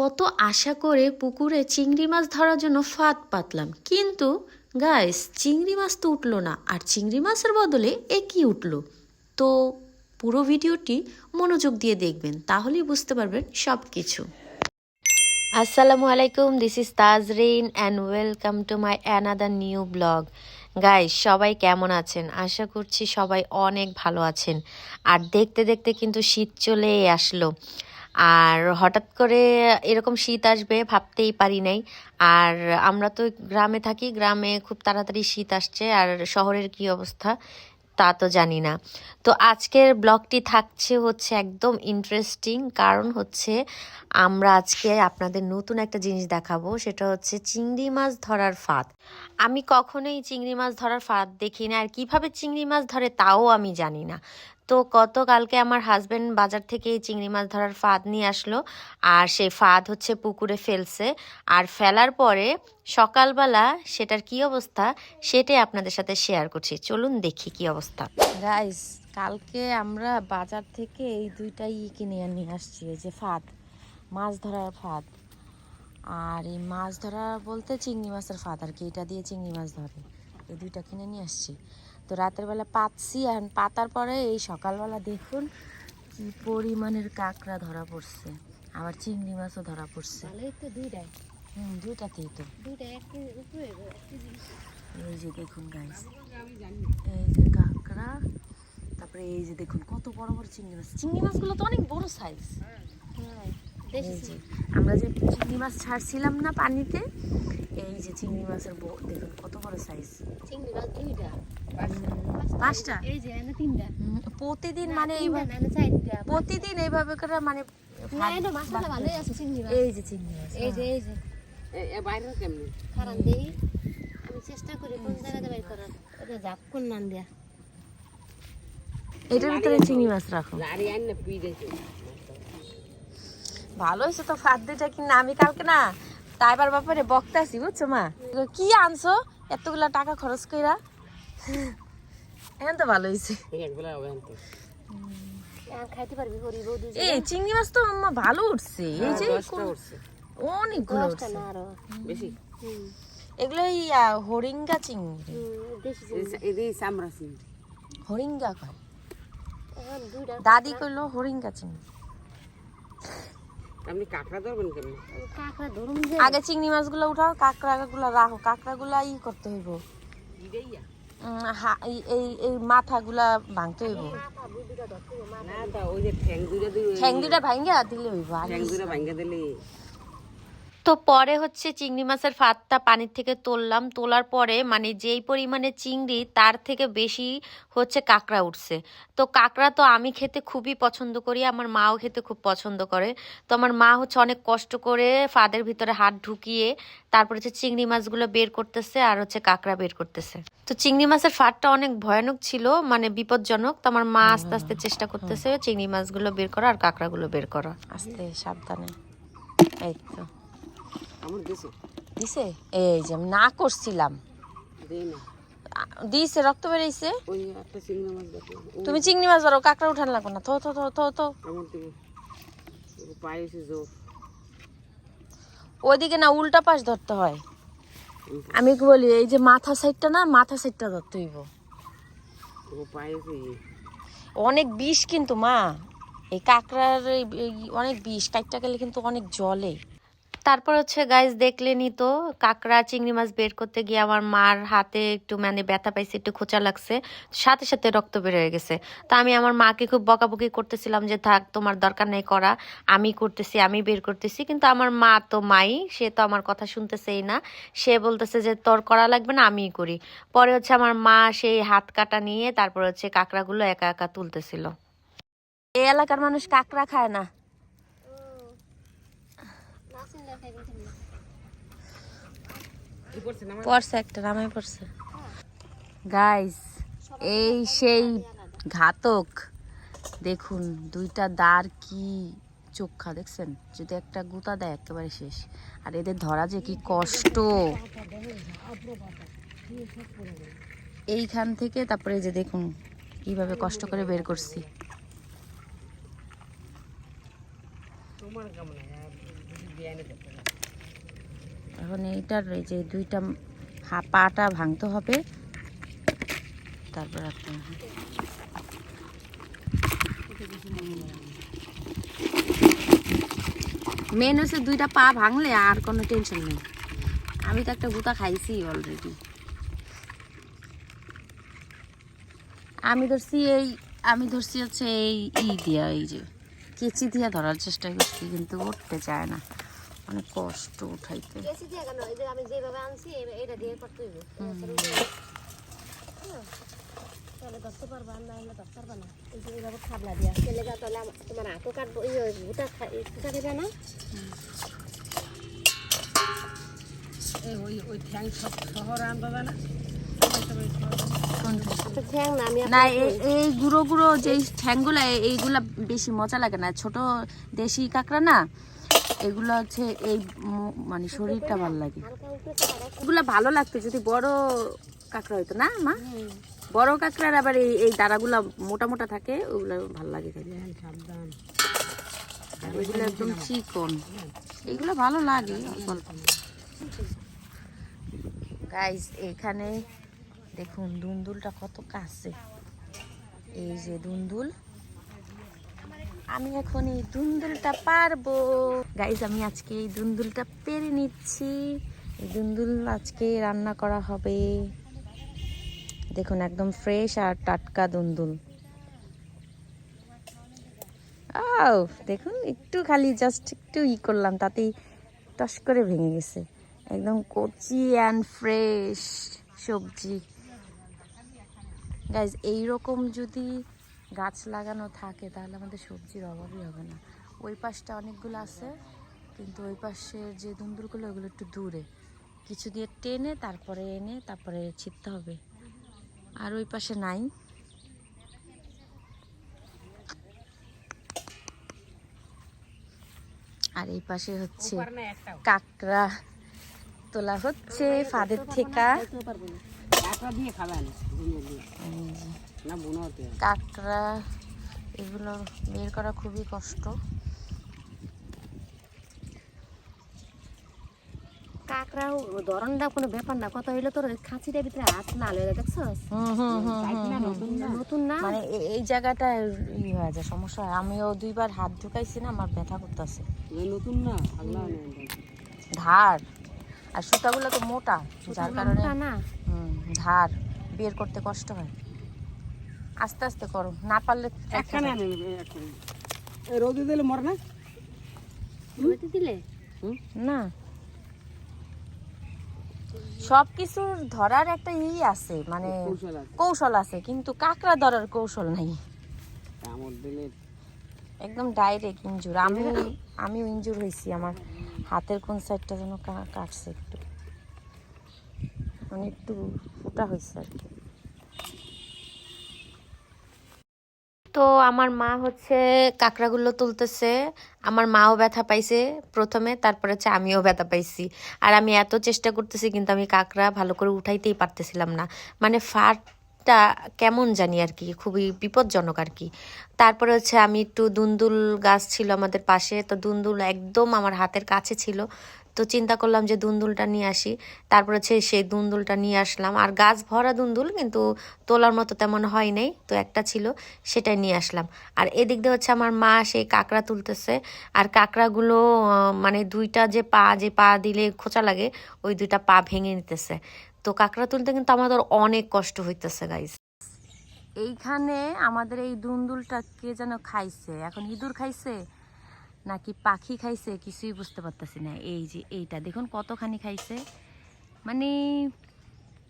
কত আশা করে পুকুরে চিংড়ি মাছ ধরার জন্য ফাঁদ পাতলাম। কিন্তু গাইস চিংড়ি মাছ তো উঠল না, আর চিংড়ি মাছের বদলে এ কি উঠল? তো পুরো ভিডিওটি মনোযোগ দিয়ে দেখবেন, তাহলেই বুঝতে পারবেন সব কিছু আসসালামু আলাইকুম this is Tajrin and welcome to my another new blog guys সবাই কেমন আছেন? আশা করছি সবাই অনেক ভালো আছেন। আর দেখতে দেখতে কিন্তু শীত চলেই আসলো। আর হঠাৎ করে এরকম শীত আসবে, ভাবতেই পারি নাই। আর আমরা তো গ্রামে থাকি, গ্রামে খুব তাড়াতাড়ি শীত আসছে, আর শহরের কি অবস্থা তা তো জানি না। তো আজকের ব্লগটি থাকছে হচ্ছে একদম ইন্টারেস্টিং কারণ হচ্ছে আমরা আজকে আপনাদের নতুন একটা জিনিস দেখাবো, সেটা হচ্ছে চিংড়ি মাছ ধরার ফাঁদ। আমি কখনোই চিংড়ি মাছ ধরার ফাঁদ দেখি না আর কীভাবে চিংড়ি মাছ ধরে তাও আমি জানি না। তো গতকালকে আমার হাজব্যান্ড বাজার থেকে এই চিংড়ি মাছ ধরার ফাঁদ নিয়ে আসলো। আর সেই ফাঁদ হচ্ছে পুকুরে ফেলছে। আর ফেলার পরে সকালবেলা সেটার কি অবস্থা সেটাই আপনাদের সাথে শেয়ার করছি। চলুন দেখি কি অবস্থা। গাইস কালকে আমরা বাজার থেকে এই দুইটাই কিনে নিয়ে আসছি, এই যে ফাঁদ, মাছ ধরার ফাঁদ। আর এই মাছ ধরা বলতে চিংড়ি মাছের ফাঁদ আর কি, এটা দিয়ে চিংড়ি মাছ ধরে। এই দুইটা কিনে নিয়ে আসছি। তো রাতের বেলা পাতছি আর পাতার পরে এই সকালবেলা দেখুন কি পরিমাণের কাঁকড়া ধরা পড়ছে। আবার চিংড়ি মাছও ধরা পড়ছে। হুম দুইটাতেই তো। এই যে দেখুন গাইস এই যে কাঁকড়া তারপরে এই যে দেখুন কত বড় বড় চিংড়ি মাছ। চিংড়ি মাছগুলো তো অনেক বড় সাইজ হ্যাঁ। আমরা যে চিংড়ি মাছ ছাড়ছিলাম না পানিতে এই যে চিংড়ি মাছের দেখুন কত বড় সাইজ চিংড়ি মাছ দুইটা। পাঁচটা। এই যে এনে তিনটা। প্রতিদিন মানে এইভাবে প্রতিদিন এইভাবে করে মানে এই যে চিংড়ি মাছ এই যে এই যে। বাইরে কেমনি? খারান দেই। আমি চেষ্টা করি কোন জায়গাতে বাইর করার। এটা যাক কোন নাম দিয়া। এটার ভিতরে চিংড়ি মাছ রাখো। লাড়ি আন না ভালো হয়েছে তো ফাঁদ দুইটা কিনা আমি কালকে না তাইবার ব্যাপারে বকতাছি বুঝছ মা? কি আনছো? এতগুলা টাকা খরচ কইরা? এখন তো ভালো হয়েছে একবেলা হবে আনতে আর খাইতে পারবি হরি বৌদি এই চিংড়ি মাছ তো আম্মা ভালো উঠছে। এই যে দশটা উঠছে। অনেকগুলো উঠছে। বেশি? এগুলো ইয়া হরিঙ্গা চিংড়ি। হরিঙ্গা কয়? দাদি কইলো হরিঙ্গা চিংড়ি। আপনি কাঁকড়া ধরবেন কেমন? কাঁকড়া ধরুন যে। আগে চিংড়ি মাছগুলো উঠাও কাঁকড়াগুলো রাখো কাঁকড়াগুলা ই করতে হইব। হা- এই- এই এই মাথাগুলা ভাঙতে হইব। না তা ঠ্যাং দুইটা দুটা ভাঙ্গা দিলে হইব ঠ্যাং দুইটা ভাঙ্গা দিলে তো পরে হচ্ছে চিংড়ি মাছের ফাঁদটা পানির থেকে তুললাম। তোলার পরে মানে যেই পরিমাণে চিংড়ি তার থেকে বেশি হচ্ছে কাঁকড়া উঠছে। তো কাঁকড়া তো আমি খেতে খুবই পছন্দ করি আমার মাও খেতে খুব পছন্দ করে। তো আমার মা হচ্ছে অনেক কষ্ট করে ফাঁদের ভিতরে হাত ঢুকিয়ে তারপর হচ্ছে চিংড়ি মাছগুলো বের করতেছে আর হচ্ছে কাঁকড়া বের করতেছে। তো চিংড়ি মাছের ফাঁদটা অনেক ভয়ানক ছিল মানে বিপজ্জনক। তো আমার মা আস্তে আস্তে চেষ্টা করতেছে চিংড়ি মাছগুলো বের করা আর কাঁকড়াগুলো বের করা। আস্তে সাবধানে। এই তো। আমার দেশে দিছে? এই যে না করছিলাম। দিছে রক্ত বেরিয়েছে তুমি চিংড়ি মাছ ধরো কাঁকড়া উঠান লাগো না। থো থো থো থো থো। ওইদিকে না উল্টা পাশ ধরতে হয়। আমি কি বলি এই যে মাথা সাইডটা না মাথা সাইডটা ধরতে হইব। ইয়ে। অনেক বিষ কিন্তু মা। এই কাঁকড়ার অনেক বিষ কাইটটা গেলে কিন্তু অনেক জলে। তারপর হচ্ছে গাইজ দেখলেনি তো, কাঁকড়া, চিংড়ি মাছ বের করতে গিয়ে আমার মার হাতে একটু মানে ব্যথা পাইছে, একটু খোঁচা লাগছে, সাথে সাথে রক্ত বের হয়ে গেছে। তা আমি আমার মাকে খুব বকাবকি করতেছিলাম যে, থাক, তোমার দরকার নেই, করা। আমি করতেছি, আমি বের করতেছি। কিন্তু আমার মা তো মাই, সে তো আমার কথা শুনতেছেই না। সে বলতেছে যে, তোর করা লাগবে না, আমিই করি। পরে হচ্ছে আমার মা সেই হাত কাটা নিয়ে তারপর হচ্ছে কাঁকড়াগুলো একা একা তুলতেছিল। এই এলাকার মানুষ কাঁকড়া খায় না নাসিন না খাই দিন কি করছে না পড়ছে একটা নামাই পড়ছে। গাইস এই সেই ঘাতক, দেখুন, দুইটা দাঁড় কি চোখা, দেখছেন? যদি একটা গুতা দেয়, একেবারে শেষ। আর এদের ধরা যে কি কষ্ট। এইখান থেকে, তারপরে যে দেখুন, কীভাবে কষ্ট করে বের করছি। তোমার এখন এইটার এই যে দুইটা পাটা ভাঙতে হবে। তারপর মেন হচ্ছে দুইটা পা ভাঙলে আর কোনো টেনশন নেই। আমি তো একটা গুতা খাইছি অলরেডি আমি ধরছি এই আমি ধরছি হচ্ছে এই ই দিয়া, এই যে কেচি দিয়া ধরার চেষ্টা করছি, কিন্তু উঠতে চায় না। অনেক কষ্ট উঠাইতে। আমি যেভাবে আনছি এটা দিয়ে করতে হইবে তাহলে ধরতে পারবা না হলে ধরতে পারবা না এই তাহলে তোমার হাতও কাটবো গোটা দেবে না এই ওই ওই ঠ্যাং সহ- শহরে আনতে হবে না না এই- গুঁড়ো গুঁড়ো যে ঠ্যাংগুলো এইগুলা বেশি মজা লাগে না। ছোট দেশি কাঁকড়া না এগুলো হচ্ছে এই মানে শরীরটা ভালো লাগে। এগুলো ভালো লাগতো, যদি বড় কাঁকড়া হইতো, না, মা? বড় কাঁকড়ার আবার এই এই দাঁড়াগুলো মোটা মোটা থাকে, ওগুলো ভালো লাগে এগুলো একদম চিকন। এগুলো ভালো লাগে গাইস এখানে দেখুন, দুন্দুলটা কত কাছে। এই যে দুন্দুল। আমি এখন এই দুন্দুলটা পারব। গাইস আমি আজকে এই দুন্দুলটা পেরে নিচ্ছি। দুন্দুল আজকে রান্না করা হবে। দেখুন, একদম ফ্রেশ আর টাটকা দুন্দুল। আও, দেখুন, একটু খালি জাস্ট একটু ই করলাম, তাতেই টস করে ভেঙে গেছে। একদম কচি অ্যান্ড ফ্রেশ সবজি। গাইজ এইরকম যদি গাছ লাগানো থাকে তাহলে আমাদের সবজির অভাবই হবে না ওই পাশটা অনেকগুলো আছে কিন্তু ওই পাশের যে দুন্দুরগুলো ওগুলো একটু দূরে কিছু দিয়ে টেনে তারপরে এনে তারপরে ছিটতে হবে আর ওই পাশে নাই আর এই পাশে হচ্ছে কাকড়া তোলা হচ্ছে ফাদের থেকা কাকড়া এগুলো বের করা খুবই কষ্ট। কাকড়াও ধরনটা কোনো ব্যাপার না কত হইলে তোর খাঁচিটার ভিতরে হাত না লয়ে দেখছস? হুম হুম হুম সাইড না নতুন না। মানে এই জায়গাটা ই হয়ে যায় সমস্যা হয়। আমিও দুইবার হাত ঢুকাইছি না আমার ব্যথা করতেছে। নতুন না? ধার। আর সুতাগুলো তো মোটা যার কারণে না? হুম, ধার। বের করতে কষ্ট হয়। আস্তে আস্তে করো না পারলে একখানে আনে একখানে এই রোদে দিলে মর না? রুটি দিলে? না। সব কিছুর ধরার একটা ই আছে মানে কৌশল আছে। কিন্তু কাঁকড়া ধরার কৌশল নাই। একদম ডাইরেক্ট ইনজুর আমি আমিও ইঞ্জুর হয়েছি আমার হাতের কোন সাইডটা যেন কা- কাটছে একটু। মানে একটু ফুটা হয়েছে আর কি। তো আমার মা হচ্ছে কাঁকড়াগুলো তুলতেছে। আমার মাও ব্যথা পাইছে প্রথমে, তারপরে হচ্ছে আমিও ব্যথা পাইছি। আর আমি এত চেষ্টা করতেছি, কিন্তু আমি কাঁকড়া ভালো করে উঠাইতেই পারতেছিলাম না। মানে ফাটটা কেমন জানি আর কি, খুবই বিপজ্জনক আর কি। তারপরে হচ্ছে আমি একটু দুন্দুল গাছ ছিল আমাদের পাশে, তো দুন্দুল একদম আমার হাতের কাছে ছিল। তো চিন্তা করলাম যে দুন্দুলটা নিয়ে আসি। তারপর হচ্ছে সেই দুন্দুলটা নিয়ে আসলাম। আর গাছ ভরা দুন্দুল কিন্তু তোলার মতো তেমন হয় নাই, তো একটা ছিল, সেটাই নিয়ে আসলাম। আর এদিক দিয়ে হচ্ছে আমার মা সেই কাঁকড়া তুলতেছে। আর কাঁকড়াগুলো মানে দুইটা যে পা যে পা দিলে খোঁচা লাগে, ওই দুইটা পা ভেঙে নিতেছে। তো কাঁকড়া তুলতে কিন্তু আমাদের অনেক কষ্ট হইতেছে গাইস এইখানে আমাদের এই দুন্দুলটা কে যেন খাইছে? এখন ইঁদুর খাইছে? নাকি পাখি খাইছে কিছুই বুঝতে পারতেছি না। এই যে এইটা, দেখুন কতখানি খাইছে। মানে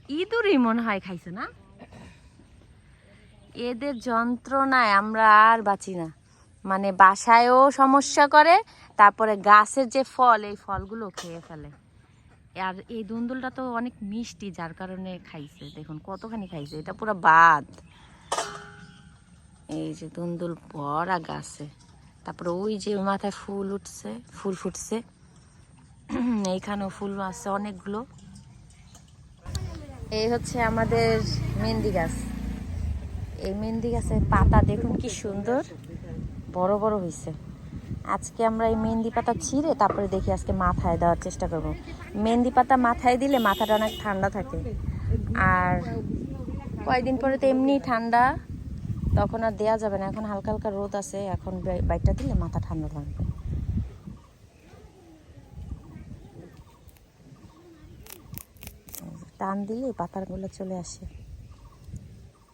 ইঁদুরই মনে হয় খাইছে না? এদের যন্ত্রণায় আমরা আর বাঁচি না। মানে বাসায়ও সমস্যা করে, তারপরে গাছের যে ফল, এই ফলগুলো খেয়ে ফেলে। আর এই দুন্দুলটা তো অনেক মিষ্টি, যার কারণে খাইছে। দেখুন কতখানি খাইছে, এটা পুরো বাদ এই যে দুন্দুল ভরা গাছে। তারপরে ওই যে মাথায় ফুল উঠছে, ফুল ফুটছে। এইখানেও ফুল আছে অনেকগুলো। এই হচ্ছে আমাদের মেহেন্দি গাছ। এই মেহেন্দি গাছের পাতা দেখুন কি সুন্দর। বড় বড় হয়েছে আজকে আমরা এই মেহেন্দি পাতা ছিঁড়ে তারপরে দেখি আজকে মাথায় দেওয়ার চেষ্টা করব। মেহেন্দি পাতা মাথায় দিলে মাথাটা অনেক ঠান্ডা থাকে। আর কয়েকদিন পরে তো এমনি ঠান্ডা। তখন আর দেওয়া যাবে না। এখন হালকা হালকা রোদ আছে, এখন বাই- বাইকটা দিলে মাথা ঠান্ডা থাকবে টান দিলে পাতাগুলো চলে আসে।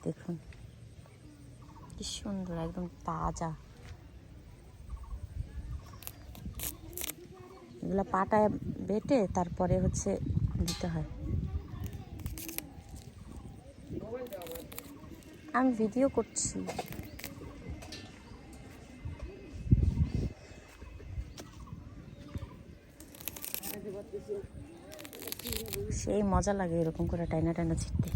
দেখুন, কি সুন্দর, একদম তাজা। এগুলো পাটায় বেটে তারপরে হচ্ছে দিতে হয়। আমি ভিডিও করছি। সেই মজা লাগে এরকম করে টাইনা টাইনা ছিটতে।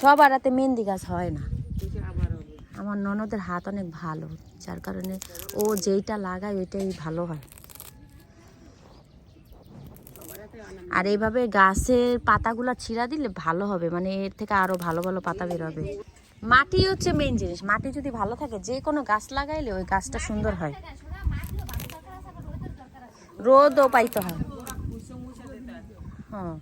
সব আড়াতে মেহেন্দি গাছ হয় না। আমার ননদের হাত অনেক ভালো, যার কারণে ও যেইটা লাগায় ওইটাই ভালো হয়। আর এইভাবে গাছের পাতাগুলো ছিঁড়া দিলে ভালো হবে মানে এর থেকে আরও ভালো ভালো পাতা বেরোবে। মাটি হচ্ছে মেন জিনিস। মাটি যদি ভালো থাকে, যে কোনো গাছ লাগাইলে ওই গাছটা সুন্দর হয়। রোদও পাইতে হয়। হ্যাঁ।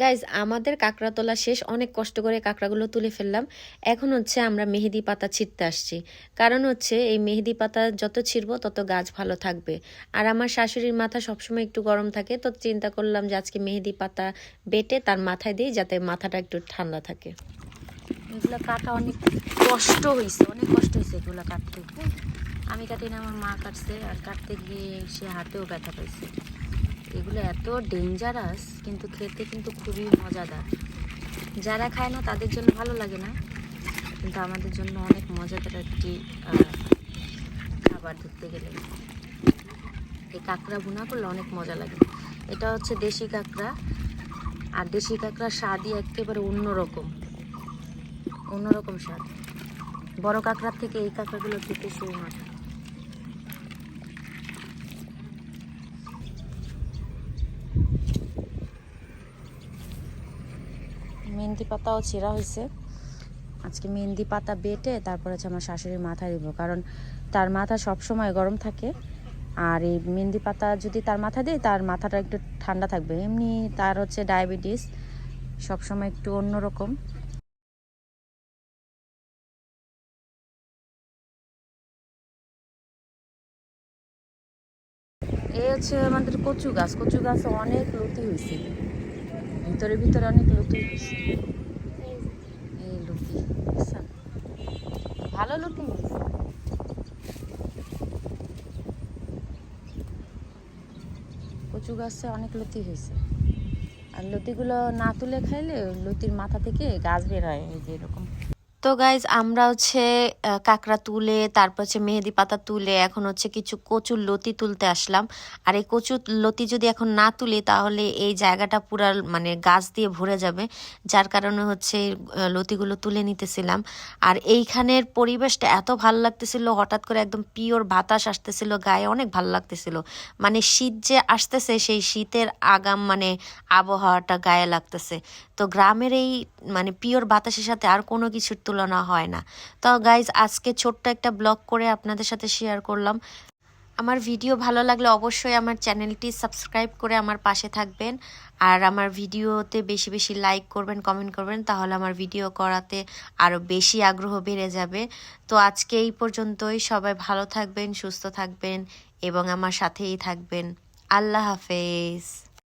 গাইজ আমাদের কাঁকড়া তোলা শেষ, অনেক কষ্ট করে কাঁকড়াগুলো তুলে ফেললাম। এখন হচ্ছে আমরা মেহেদি পাতা ছিঁড়তে আসছি। কারণ হচ্ছে এই মেহেদি পাতা যত ছিঁড়বো, তত গাছ ভালো থাকবে। আর আমার শাশুড়ির মাথা সবসময় একটু গরম থাকে, তো চিন্তা করলাম যে আজকে মেহেদি পাতা বেটে তার মাথায় দিই, যাতে মাথাটা একটু ঠান্ডা থাকে। এগুলো কাটা অনেক কষ্ট হয়েছে অনেক কষ্ট হয়েছে এগুলো কাটতে। আমি কাটি না, আমার মা কাটছে, আর কাটতে গিয়ে সে হাতেও ব্যথা পাইছে। এগুলো এত ডেঞ্জারাস কিন্তু খেতে কিন্তু খুবই মজাদার। যারা খায় না, তাদের জন্য ভালো লাগে না, কিন্তু আমাদের জন্য অনেক মজাদার একটি খাবার ধরতে গেলে। এই কাঁকড়া ভুনা করলে অনেক মজা লাগে। এটা হচ্ছে দেশি কাঁকড়া, আর দেশি কাঁকড়ার স্বাদই একেবারে অন্যরকম। অন্যরকম স্বাদ। বড় কাঁকড়ার থেকে এই কাঁকড়াগুলো খেতে শুরু সেই মজা মেহেন্দি পাতাও ছেঁড়া হয়েছে। আজকে মেহেন্দি পাতা বেটে তারপর হচ্ছে আমার শাশুড়ির মাথা দিব কারণ তার মাথা সব সময় গরম থাকে। আর এই মেহেন্দি পাতা যদি তার মাথা দিই তার মাথাটা একটু ঠান্ডা থাকবে। এমনি তার হচ্ছে ডায়াবেটিস, সবসময় একটু অন্যরকম। এই হচ্ছে আমাদের কচু গাছ কচু গাছ অনেক লতি হয়েছে। ভিতরে ভিতরে অনেক হয়েছে এই লুকি ভালো লতি কচু গাছে অনেক লতি হয়েছে। আর লতিগুলো না তুলে খাইলে লতির মাথা থেকে গাছ বের হয়, এই যে এরকম। তো গাইজ আমরা হচ্ছে কাঁকড়া তুলে, তারপর হচ্ছে মেহেদি পাতা তুলে, এখন হচ্ছে কিছু কচুর লতি তুলতে আসলাম। আর এই কচুর লতি যদি এখন না তুলি, তাহলে এই জায়গাটা পুরা মানে গাছ দিয়ে ভরে যাবে। যার কারণে হচ্ছে লতিগুলো তুলে নিতেছিলাম। আর এইখানের পরিবেশটা এত ভালো লাগতেছিল, হঠাৎ করে একদম পিওর বাতাস আসতেছিল, গায়ে অনেক ভালো লাগতেছিল। মানে শীত যে আসতেছে, সেই শীতের আগাম মানে আবহাওয়াটা গায়ে লাগতেছে। তো গ্রামের এই মানে পিওর বাতাসের সাথে আর কোনো কিছুর তুলনা হয় না। তো গাইজ আজকে ছোট্ট একটা ব্লগ করে আপনাদের সাথে শেয়ার করলাম। আমার ভিডিও ভালো লাগলে অবশ্যই আমার চ্যানেলটি সাবস্ক্রাইব করে আমার পাশে থাকবেন। আর আমার ভিডিওতে বেশি বেশি লাইক করবেন কমেন্ট করবেন, তাহলে আমার ভিডিও করাতে আরও বেশি আগ্রহ বেড়ে যাবে। তো আজকে এই পর্যন্তই। সবাই ভালো থাকবেন, সুস্থ থাকবেন এবং আমার সাথেই থাকবেন। আল্লাহ হাফেজ।